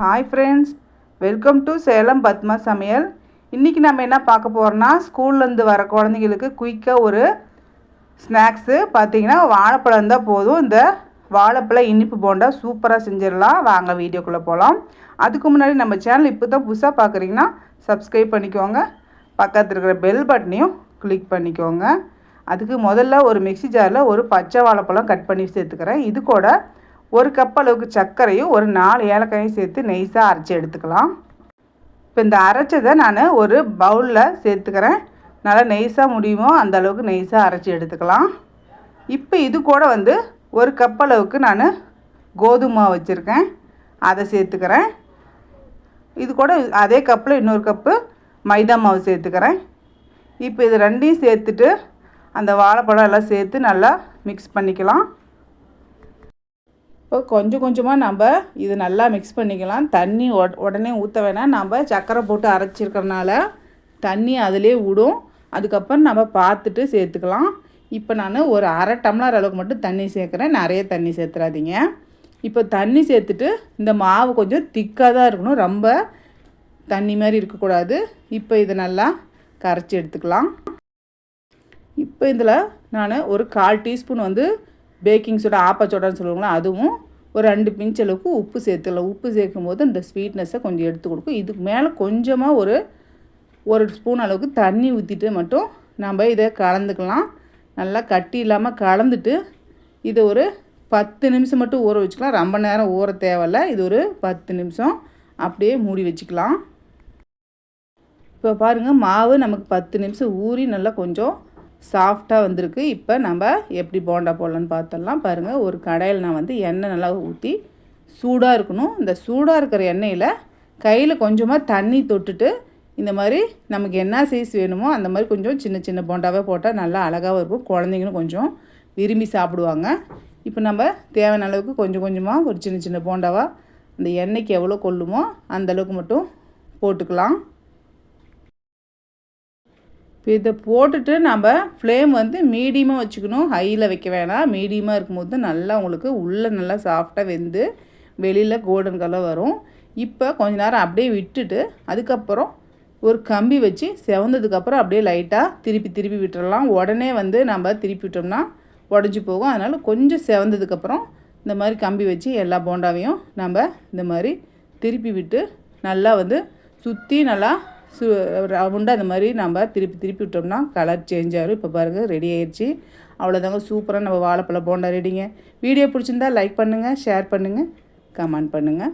Hi friends welcome to Salem Padma சமையல் இன்றைக்கி நம்ம என்ன பார்க்க போகிறோன்னா ஸ்கூல்லேருந்து வர குழந்தைங்களுக்கு குயிக்காக ஒரு ஸ்நாக்ஸு பார்த்தீங்கன்னா வாழைப்பழம் இருந்தால் போதும். இந்த வாழைப்பழம் இனிப்பு போண்டா சூப்பராக செஞ்சிடலாம். வாங்க வீடியோக்குள்ளே போகலாம் அதுக்கு முன்னாடி நம்ம சேனல் இப்போ தான் புதுசாக பார்க்குறீங்கன்னா சப்ஸ்கிரைப் பண்ணிக்கோங்க. பக்கத்தில் இருக்கிற பெல் பட்டனையும் கிளிக் பண்ணிக்கோங்க. அதுக்கு முதல்ல ஒரு மிக்ஸி ஜாரில் ஒரு பச்சை வாழைப்பழம் கட் பண்ணி சேர்த்துக்கிறேன். இது கூட ஒரு கப் அளவுக்கு சர்க்கரையும் ஒரு நாலு ஏலக்காயும் சேர்த்து நெய்ஸாக அரைச்சி எடுத்துக்கலாம். இப்போ இந்த அரைச்சதை நான் ஒரு பவுலில் சேர்த்துக்கிறேன். நல்லா நெய்ஸாக முடியுமோ அந்த அளவுக்கு நெய்ஸாக அரைச்சி எடுத்துக்கலாம். இப்போ இது கூட வந்து ஒரு கப் அளவுக்கு நான் கோதுமை மாவு வச்சுருக்கேன். அதை சேர்த்துக்கிறேன். இது கூட அதே கப்பில் இன்னொரு கப்பு மைதா மாவு சேர்த்துக்கிறேன். இப்போ இது ரெண்டையும் சேர்த்துட்டு அந்த வாழைப்பழம் எல்லாம் சேர்த்து நல்லா மிக்ஸ் பண்ணிக்கலாம். இப்போ கொஞ்சம் கொஞ்சமாக நம்ம இது நல்லா மிக்ஸ் பண்ணிக்கலாம். தண்ணி உடனே ஊற்ற வேணாம். நம்ம சர்க்கரை போட்டு அரைச்சிருக்கிறனால தண்ணி அதிலே விடும் அதுக்கப்புறம் நம்ம பார்த்துட்டு சேர்த்துக்கலாம். இப்போ நான் ஒரு அரை டம்ளர் அளவுக்கு மட்டும் தண்ணி சேர்க்குறேன். நிறைய தண்ணி சேர்த்துறாதீங்க. இப்போ தண்ணி சேர்த்துட்டு இந்த மாவு கொஞ்சம் திக்காக தான் இருக்கணும். ரொம்ப தண்ணி மாதிரி இருக்கக்கூடாது. இப்போ இதை நல்லா கரைச்சி எடுத்துக்கலாம். இப்போ இதில் நான் ஒரு கால் டீஸ்பூன் வந்து பேக்கிங் சோடா ஆப்பச்சோடான்னு சொல்லுவாங்களா அதுவும் ஒரு ரெண்டு பிஞ்ச் அளவுக்கு உப்பு சேர்த்துடலாம் உப்பு சேர்க்கும் போது இந்த ஸ்வீட்னஸை கொஞ்சம் எடுத்து கொடுக்கும். இதுக்கு மேலே கொஞ்சமாக ஒரு ஒரு ஸ்பூன் அளவுக்கு தண்ணி ஊற்றிட்டு மட்டும் நம்ம இதை கலந்துக்கலாம். நல்லா கட்டி இல்லாமல் கலந்துட்டு இதை ஒரு பத்து நிமிஷம் மட்டும் ஊற வச்சுக்கலாம். ரொம்ப நேரம் ஊற தேவையில்ல. இது ஒரு பத்து நிமிஷம் அப்படியே மூடி வச்சுக்கலாம். இப்போ பாருங்கள் மாவு நமக்கு பத்து நிமிஷம் ஊறி நல்லா கொஞ்சம் சாஃப்டாக வந்திருக்கு. இப்போ நம்ம எப்படி போண்டா போடலான்னு பார்த்துடலாம் பாருங்கள் ஒரு கடையில் நான் வந்து எண்ணெய் நல்லா ஊற்றி சூடாக இருக்கணும். இந்த சூடாக இருக்கிற எண்ணெயில் கையில் கொஞ்சமாக தண்ணி தொட்டுட்டு இந்த மாதிரி நமக்கு என்ன சைஸ் வேணுமோ அந்த மாதிரி கொஞ்சம் சின்ன சின்ன போண்டாவே போட்டால் நல்லா அழகாகவும் இருக்கும். குழந்தைங்களும் கொஞ்சம் விரும்பி சாப்பிடுவாங்க. இப்போ நம்ம தேவையான அளவுக்கு கொஞ்சம் கொஞ்சமாக ஒரு சின்ன சின்ன போண்டாவாக அந்த எண்ணெய்க்கு எவ்வளோ கொள்ளுமோ அந்தளவுக்கு மட்டும் போட்டுக்கலாம். இதை போட்டுட்டு நம்ம ஃப்ளேம் வந்து மீடியமாக வச்சுக்கணும். ஹையில் வைக்க வேணாம். மீடியமாக இருக்கும்போது நல்லா உங்களுக்கு உள்ளே நல்லா சாஃப்டாக வெந்து வெளியில் கோல்டன் கலர் வரும். இப்போ கொஞ்ச நேரம் அப்படியே விட்டுட்டு அதுக்கப்புறம் ஒரு கம்பி வச்சு செவந்ததுக்கப்புறம் அப்படியே லைட்டாக திருப்பி திருப்பி விட்டுடலாம் உடனே வந்து நம்ம திருப்பி விட்டோம்னா உடஞ்சி போகும். அதனால் கொஞ்சம் செவந்ததுக்கப்புறம் இந்த மாதிரி கம்பி வச்சு எல்லா போண்டாவையும் நம்ம இந்த மாதிரி திருப்பி விட்டு நல்லா வந்து சுற்றி நல்லா சு ரவுண்டாக அந்த மாதிரி நம்ம திருப்பி திருப்பி விட்டோம்னா கலர் சேஞ்ச் ஆகும் இப்போ பாருங்கள் ரெடி ஆயிடுச்சு அவ்வளோதாங்க சூப்பராக நம்ம வாழைப்பழம் போண்டா ரெடிங்க வீடியோ பிடிச்சிருந்தா லைக் பண்ணுங்கள் ஷேர் பண்ணுங்கள் கமெண்ட் பண்ணுங்கள்